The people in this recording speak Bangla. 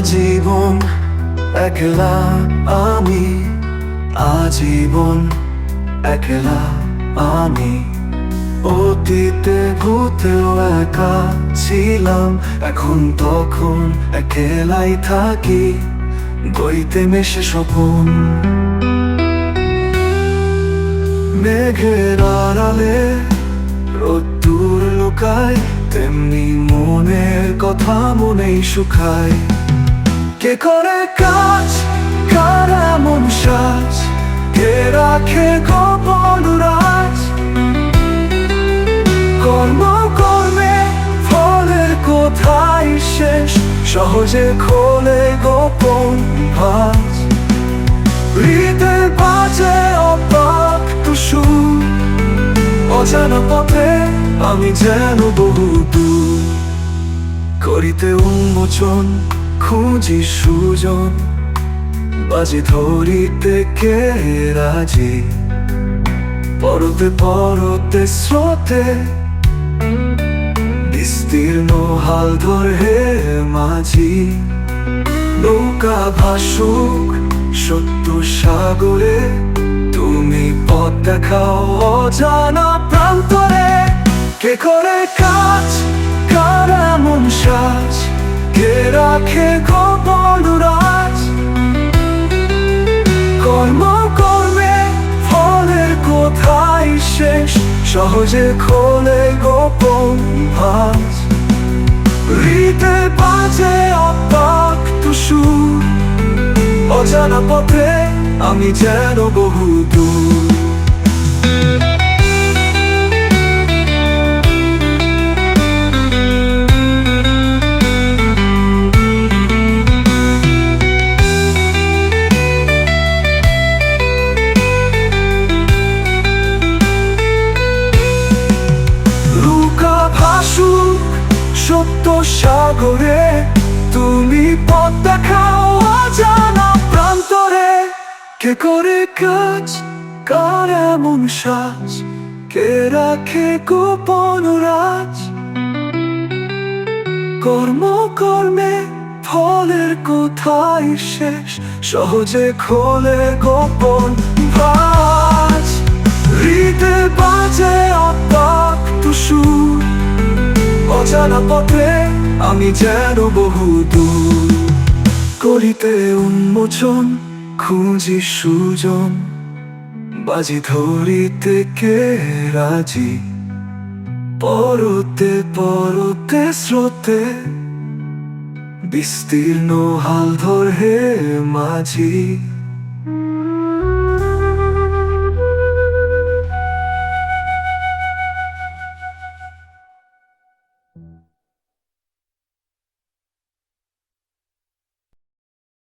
আজীবন একলা আমি, আজীবন একলা আমি। অতীতে ভূতেও একা ছিলাম, এখন তখন একলাই থাকি, বইতে মেশে স্বপন। মেঘের আড়ালে রোদ্দুর লুকায়, তেমনি মনের কথা মনেই শুকায়। কে করে কাজ? কার এমন সাজ? কে রাখে গোপন রাজ? কর্ম কর্মে ফলের কোথায় শেষ? সহজে খোলে গোপন ভাজ। হৃদে বাজে অবাক তুসু অজানা পথে আমি যেন বহু দূর করিতে উন্মোচন খুঁজি সুজন, বাজি ধরিতে কে রাজি? পরতে পরতে স্রোতে, বিস্তীর্ণ হাল ধরে মাঝি। নৌকা ভাসুক সত্য সাগরে, তুমি পথ দেখাও অজানা প্রান্তরে। কে করে কাজ, কার এমন সাজ? রাখে গোপন রাজ। ফলের কোথায় শেষ? সহজে খোলে গোপন ভাজ। হৃদে বাজে অবাক তুসু অজানা পথে আমি যেন বহু সত্য সাগরে, তুমি পথ দেখাও অজানা প্রান্তরে। কে করে কাজ, কার এমন সাজ, কে রাখে গোপন রাজ। কর্ম কর্মে ফলের কোথায় শেষ, সহজে খোলে গোপন ভাজ অজানা পথে আমি যেন বহু দূর। করিতে উন্মোচন, খুঁজি সুজন। বাজি ধরিতে কে রাজি? পরতে পরতে স্রোতে। বিস্তীর্ণ হাল ধরে মাঝি।